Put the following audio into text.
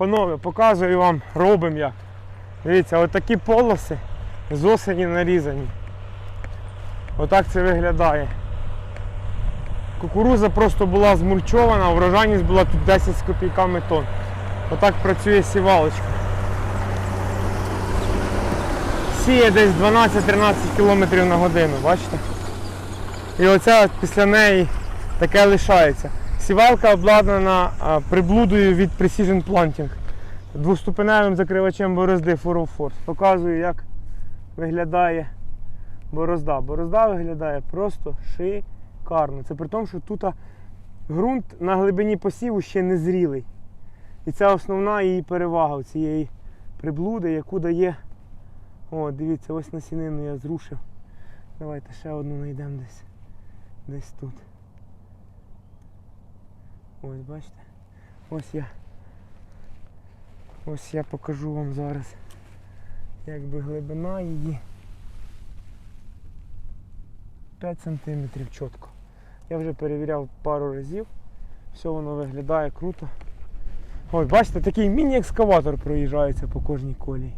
Панове, показую вам, робимо як. Дивіться, отакі полоси з осені нарізані. Отак це виглядає. Кукуруза просто була змульчована, врожайність була тут 10 з копійками тонн. Отак працює сівалочка. Сіє десь 12-13 км на годину, бачите? І оця після неї таке лишається. Сівалка обладнана приблудою від Precision Planting. Двоступеневим закривачем борозди Force. Показую, як виглядає борозда. Борозда виглядає просто шикарно. Це при тому, що тут ґрунт на глибині посіву ще не зрілий. І це основна її перевага цієї приблуди, яку дає. О, дивіться, ось насінину я зрушив. Давайте ще одну знайдемо десь. Десь тут. Ось бачите. Ось я. Ось я покажу вам зараз. Якби глибина її. 5 см чітко. Я вже перевіряв пару разів. Все воно виглядає круто. Ось, бачите, такий міні-екскаватор проїжджається по кожній колії.